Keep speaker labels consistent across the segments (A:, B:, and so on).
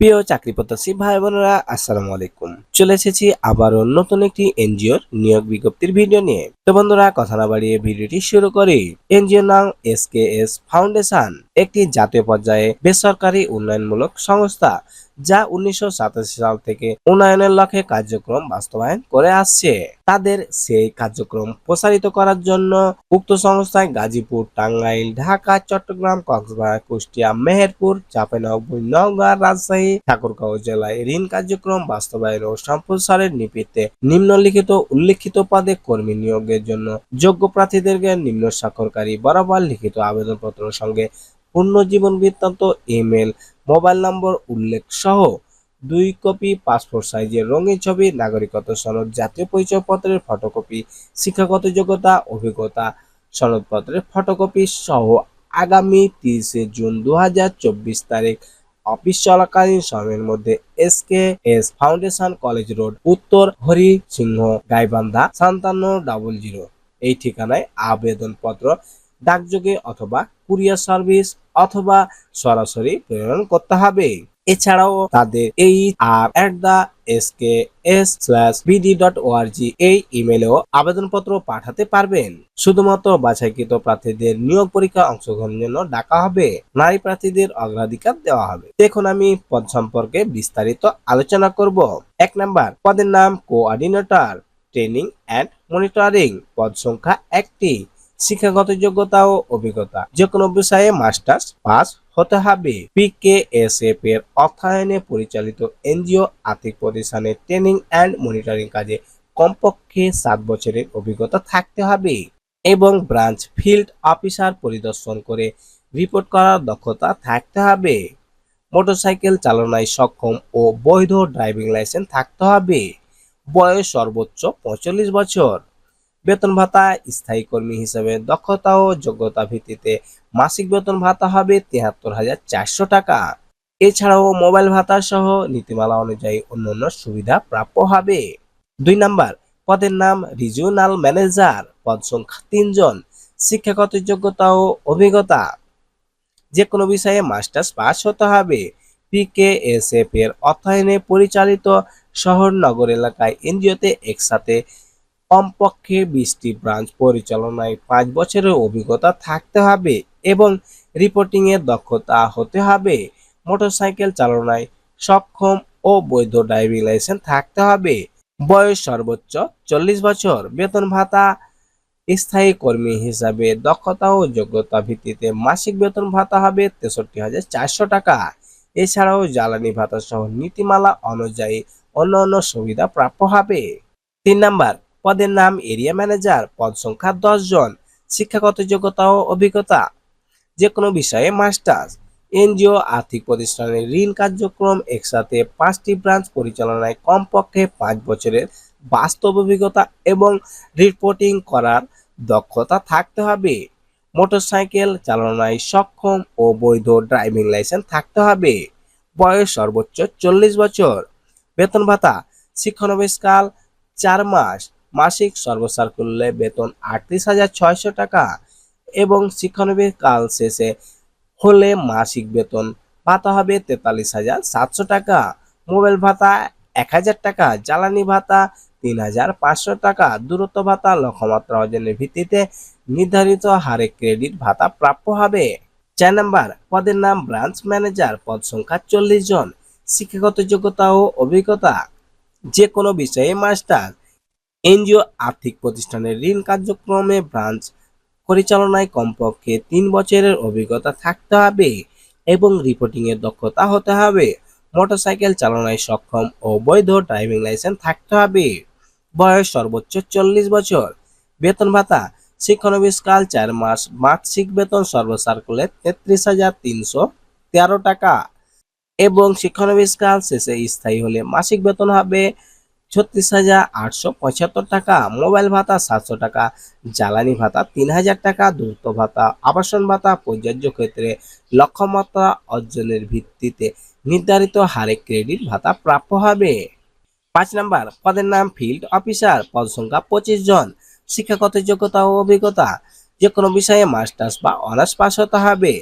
A: প্রিয় চাকরি প্রত্যাশী ভাই বোনেরা আসসালামু আলাইকুম। চলে এসেছি আবারও নতুন একটি এনজিওর নিয়োগ বিজ্ঞপ্তির ভিডিও নিয়ে। তো বন্ধুরা, কথা না বাড়িয়ে ভিডিওটি শুরু করি। এনজিওর নাম এস কে এস ফাউন্ডেশন। একটি জাতীয় পর্যায়ে বেসরকারি উন্নয়নমূলক সংস্থা, যা উনিশশো সাল থেকে উন্নয়নের লক্ষ্যে কার্যক্রম বাস্তবায়ন করে আসছে। তাদের সেই কার্যক্রম প্রসারিত করার জন্য উক্ত সংস্থায় গাজীপুর, টাঙ্গাইল, ঢাকা, চট্টগ্রাম, কক্সবাজার, কুষ্টিয়া, মেহেরপুর চাঁপাইনবাবগঞ্জ নওগাঁ, রাজশাহী, ঠাকুরগাঁও জেলায় ঋণ কার্যক্রম বাস্তবায়ন ও সম্প্রসারের নিমিত্তে নিম্নলিখিত উল্লেখিত পদে কর্মী নিয়োগের জন্য যোগ্য প্রার্থীদেরকে নিম্ন স্বাক্ষরকারী বরাবর লিখিত আবেদনপত্র সঙ্গে পূর্ণ জীবন বৃত্তান্ত ইমেল মোবাইল নম্বর উল্লেখ সহ দুই কপি পাসপোর্ট সাইজের রঙিন ছবি, নাগরিকত্ব সনদ, জাতীয় পরিচয়পত্রের ফটোকপি শিক্ষাগত যোগ্যতা, অভিজ্ঞতা সনদপত্রের ফটোকপি সহ আগামী তিরিশে জুন দুহাজার চব্বিশ তারিখ অফিস চলাকালীন সময়ের মধ্যে S K S foundation college road Uttar Hari Singha Gaibandha সান্তান্ন double zero এই ঠিকানায় আবেদনপত্র, ডাকযোগে অথবা কুরিয়ার সার্ভিস অথবা সরাসরি প্রেরণ করতে হবে। এছাড়াও তাদের এই R at the S K S slash BD dot ORG এই ইমেলেও আবেদনপত্র পাঠাতে পারবেন। শুধুমাত্র বাছাইকৃত প্রার্থীদের নিয়োগ পরীক্ষা অংশগ্রহণের জন্য ডাকা হবে। নারী প্রার্থীদের অগ্রাধিকার দেওয়া হবে। দেখুন, আমি পদ সম্পর্কে বিস্তারিত আলোচনা করব। এক নাম্বার, পদের নাম কোঅর্ডিনেটর ট্রেনিং অ্যান্ড মনিটরিং পদ সংখ্যা একটি। শিক্ষাগত যোগ্যতা ও অভিজ্ঞতা। যে কোনো বিষয়ে মাস্টার্স পাস হতে হবে। পিকেএসএফ এর অর্থায়নে পরিচালিত এনজিও আর্থিক প্রতিষ্ঠানে ট্রেনিং অ্যান্ড মনিটরিং কাজে কমপক্ষে সাত বছরের অভিজ্ঞতা থাকতে হবে এবং ব্রাঞ্চ ফিল্ড অফিসার পরিদর্শন করে রিপোর্ট করার দক্ষতা থাকতে হবে। মোটরসাইকেল চালনায় সক্ষম ও বৈধ ড্রাইভিং লাইসেন্স থাকতে হবে। বয়স সর্বোচ্চ পঁয়তাল্লিশ বছর। বেতন ভাতা, স্থায়ী কর্মী হিসেবে দক্ষতা ও যোগ্যতা ভিত্তিতে মাসিক বেতন ভাতা হবে তিয়াত্তর হাজার চারশো টাকা। এছাড়াও মোবাইল ভাতা সহ নীতিমালা অনুযায়ী অন্যান্য সুবিধা প্রাপ্য হবে। দুই নাম্বার, পদের নাম রিজিওনাল ম্যানেজার। পদ সংখ্যা তিনজন, শিক্ষাগত যোগ্যতা ও অভিজ্ঞতা। যে কোনো বিষয়ে মাস্টার্স পাস হতে হবে। পিকেএসএফ এর অর্থায়নে পরিচালিত শহর, নগর এলাকায় এনজিওতে একসাথে কমপক্ষে বিশটি ব্রাঞ্চ পরিচালনায় পাঁচ বছরের অভিজ্ঞতা থাকতে হবে এবং রিপোর্টিং এর দক্ষতা হতে হবে। মোটরসাইকেল চালনায় সক্ষম ও বৈধ ড্রাইভিং লাইসেন্স থাকতে হবে। বয়স সর্বোচ্চ চল্লিশ বছর। বেতন ভাতা স্থায়ী কর্মী হিসাবে দক্ষতা ও যোগ্যতা ভিত্তিতে মাসিক বেতন ভাতা হবে তেষট্টি হাজার চারশো টাকা। এছাড়াও জ্বালানি ভাতা সহ নীতিমালা অনুযায়ী অন্যান্য সুবিধা প্রাপ্য হবে। তিন নাম্বার পদের নাম এরিয়া ম্যানেজার, পদ সংখ্যা দশ জন শিক্ষাগত যোগ্যতা ও অভিজ্ঞতা যে কোনো বিষয়ে মাস্টার্স, এনজিও, আর্থিক প্রতিষ্ঠানের ঋণ কার্যক্রম, একসাথে পাঁচটি ব্রাঞ্চ পরিচালনায় কমপক্ষে পাঁচ বছরের বাস্তব অভিজ্ঞতা এবং রিপোর্টিং করার দক্ষতা থাকতে হবে। মোটরসাইকেল চালনায় সক্ষম ও বৈধ ড্রাইভিং লাইসেন্স থাকতে হবে। বয়স সর্বোচ্চ চল্লিশ বছর। বেতন ভাতা শিক্ষানবিষ্কাল চার মাস। মাসিক সর্বসার করলে বেতন আটত্রিশ হাজার ছয়শো টাকা এবং শিক্ষানবিশ কাল শেষে হলে মাসিক বেতন ভাতা হবে তেতাল্লিশ হাজার সাতশো টাকা। মোবাইল ভাতা এক হাজার টাকা, জ্বালানি ভাতা তিন হাজার পাঁচশো টাকা। দূরত্ব ভাতা লক্ষ্যমাত্রা অর্জনের ভিত্তিতে নির্ধারিত হারে ক্রেডিট ভাতা প্রাপ্য হবে। চার নাম্বার, পদের নাম ব্রাঞ্চ ম্যানেজার, পদ সংখ্যা চল্লিশ জন। শিক্ষাগত যোগ্যতা ও অভিজ্ঞতা যে কোনো বিষয়ে মাস্টার এনজিও আর্থিক প্রতিষ্ঠানের ঋণ কার্যক্রমে ব্রাঞ্চ পরিচালনায় কমপক্ষে তিন বছরের অভিজ্ঞতা থাকতে হবে এবং রিপোর্টিং এর দক্ষতা হতে হবে। মোটরসাইকেল চালনায় সক্ষম ও বৈধ ড্রাইভিং লাইসেন্স থাকতে হবে। বয়স সর্বোচ্চ চল্লিশ বছর। বেতন ভাতা। শিক্ষানবিষ্কাল চার মাস। মাসিক বেতন সর্বসার্কুলে তেত্রিশ হাজার তিনশো তেরো টাকা। এবং শিক্ষানবিষ্কাল শেষে স্থায়ী হলে মাসিক বেতন হবে ছত্রিশ হাজার আটশো পঁচাত্তর টাকা, মোবাইল ভাতা সাতশো টাকা, জ্বালানি ভাতা তিন হাজার টাকা দূরত্ব ভাতা, আবাসন ভাতা, প্রযোজ্য ক্ষেত্রে লক্ষ্যমাত্রা অর্জনের ভিত্তিতে নির্ধারিত হারে ক্রেডিট ভাতা প্রাপ্য হবে। পাঁচ নাম্বার, পদের নাম ফিল্ড অফিসার, পদ সংখ্যা পঁচিশ জন, শিক্ষাগত যোগ্যতা ও অভিজ্ঞতা যে কোনো বিষয়ে মাস্টার্স বা অনার্স পাস হতে হবে।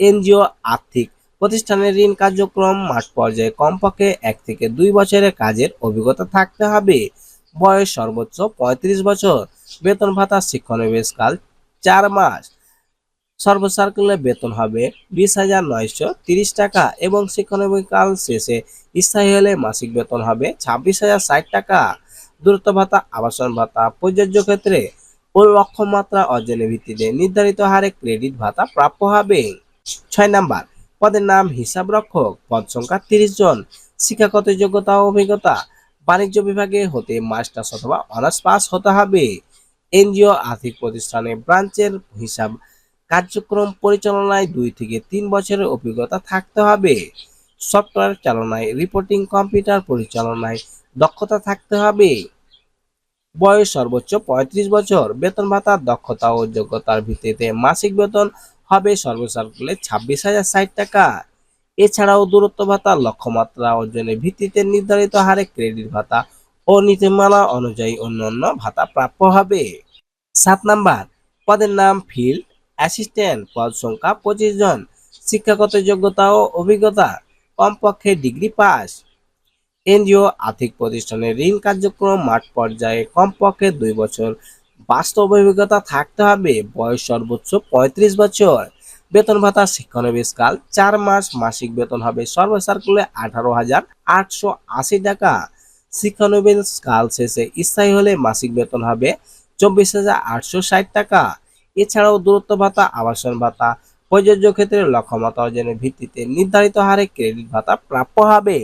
A: এনজিও আর্থিক প্রতিষ্ঠানের ঋণ কার্যক্রম মাঠ পর্যায়ে কমপক্ষে এক থেকে দুই বছরের কাজের অভিজ্ঞতা থাকতে হবে। বয়স সর্বোচ্চ পঁয়ত্রিশ বছর, বেতন ভাতা শিক্ষানবিশকাল চার মাস। সর্বসার্কুলে বেতন হবে বিশ হাজার নয়শো তিরিশ টাকা এবং শিক্ষানবিকাল শেষে স্থায়ী হলে মাসিক বেতন হবে ছাব্বিশ হাজার ষাট টাকা। দূরত্ব ভাতা, আবাসন ভাতা, প্রযোজ্য ক্ষেত্রে ও লক্ষ্যমাত্রা অর্জনের ভিত্তিতে নির্ধারিত হারে ক্রেডিট ভাতা প্রাপ্য হবে। ছয় নাম্বার পদের নাম হিসাব রক্ষক পদ সংখ্যা তিরিশ জন। শিক্ষাগত যোগ্যতা অভিজ্ঞতা বাণিজ্য বিভাগে হতে মাস্টার্স অথবা অনার্স পাস হতে হবে। এনজিও আর্থিক প্রতিষ্ঠানে ব্রাঞ্চের হিসাব কার্যক্রম পরিচালনায় দুই থেকে তিন বছরের অভিজ্ঞতা থাকতে হবে। সফটওয়্যার চালনায় রিপোর্টিং, কম্পিউটার পরিচালনায় দক্ষতা থাকতে হবে। বয়স সর্বোচ্চ পঁয়ত্রিশ বছর। বেতন ভাতা, দক্ষতা ও যোগ্যতার ভিত্তিতে মাসিক বেতন হবে সর্বসার্কুলে ছাব্বিশ হাজার ষাট টাকা। এছাড়াও দূরত্ব ভাতা, লক্ষ্যমাত্রা অর্জনের ভিত্তিতে নির্ধারিত হারে ক্রেডিট ভাতা ও নীতিমালা অনুযায়ী অন্যান্য ভাতা প্রাপ্য হবে। সাত নাম্বার, পদের নাম ফিল্ড অ্যাসিস্ট্যান্ট পদ সংখ্যা পঁচিশ জন, শিক্ষাগত যোগ্যতা ও অভিজ্ঞতা কমপক্ষে ডিগ্রি পাস। এনজিও আর্থিক প্রতিষ্ঠানের ঋণ কার্যক্রম মাঠ পর্যায়ে কমপক্ষে দুই বছর বাস্তব অভিজ্ঞতা থাকতে হবে। বয়স সর্বোচ্চ পঁয়ত্রিশ বছর। বেতন ভাতা শিক্ষানবিশকাল চার মাস। মাসিক বেতন হবে সর্বসার্কুলে আঠারো হাজার আটশো আশি টাকা। শিক্ষানবিশ কাল শেষে স্থায়ী হলে মাসিক বেতন হবে চব্বিশ হাজার আটশো ষাট টাকা। এছাড়াও দূরত্ব ভাতা, আবাসন ভাতা, প্রযোজ্য ক্ষেত্রে লক্ষ্যমাত্রা অর্জনের ভিত্তিতে নির্ধারিত হারে ক্রেডিট ভাতা প্রাপ্য হবে।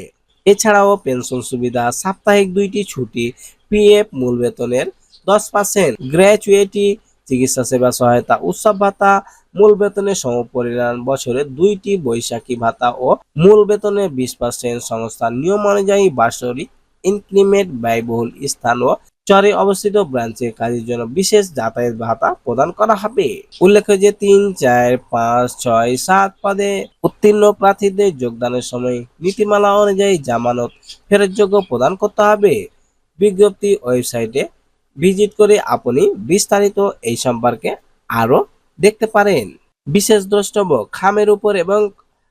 A: এছাড়াও পেনশন সুবিধা, সাপ্তাহিক দুইটি ছুটি, পিএফ মূল বেতনের দশ পার্সেন্ট গ্র্যাচুইটি চিকিৎসা সেবা সহায়তা উৎসব ভাতা, মূল বেতনের সমপরিমাণ বছরে দুইটি বৈশাখী ভাতা ও মূল বেতনের বিশ পার্সেন্ট সংস্থার নিয়ম অনুযায়ী বাৎসরিক ইনক্রিমেন্ট ব্যয়বহুল স্থান ও চরে অবস্থিত ব্রাঞ্চের কাজের জন্য বিশেষ যাতায়াত ভাতা প্রদান করা হবে। উল্লেখ্য যে তিন, চার, পাঁচ, ছয়, সাত পদে উত্তীর্ণ প্রার্থীদের যোগদানের সময় নীতিমালা অনুযায়ী জামানত ফেরতযোগ্য প্রদান করতে হবে। বিজ্ঞপ্তি ওয়েবসাইটে ভিজিট করে আপনি বিস্তারিত এই সম্পর্কে আরও দেখতে পারেন। বিশেষ দ্রষ্টব্য, খামের উপর এবং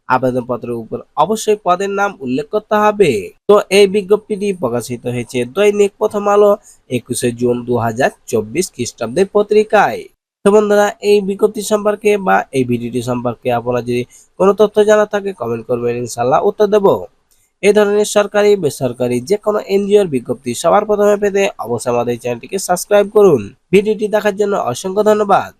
A: আবেদনপত্রের উপর অবশ্যই পদের নাম উল্লেখ করতে হবে। তো এই বিজ্ঞপ্তিটি প্রকাশিত হয়েছে দৈনিক প্রথম আলো একুশে জুন দু হাজার চব্বিশ খ্রিস্টাব্দের পত্রিকায়। তো বন্ধুরা, এই বিজ্ঞপ্তি সম্পর্কে বা এই ভিডিওটি সম্পর্কে আপনারা যদি কোনো তথ্য জানা থাকে কমেন্ট করবেন ইনশাল্লাহ উত্তর দেব। এই ধরনের সরকারি, বেসরকারি যে কোনো এনজিওর বিজ্ঞপ্তি সবার প্রথমে পেতে অবশ্যই আমাদের চ্যানেলটিকে সাবস্ক্রাইব করুন। ভিডিওটি দেখার জন্য অসংখ্য ধন্যবাদ।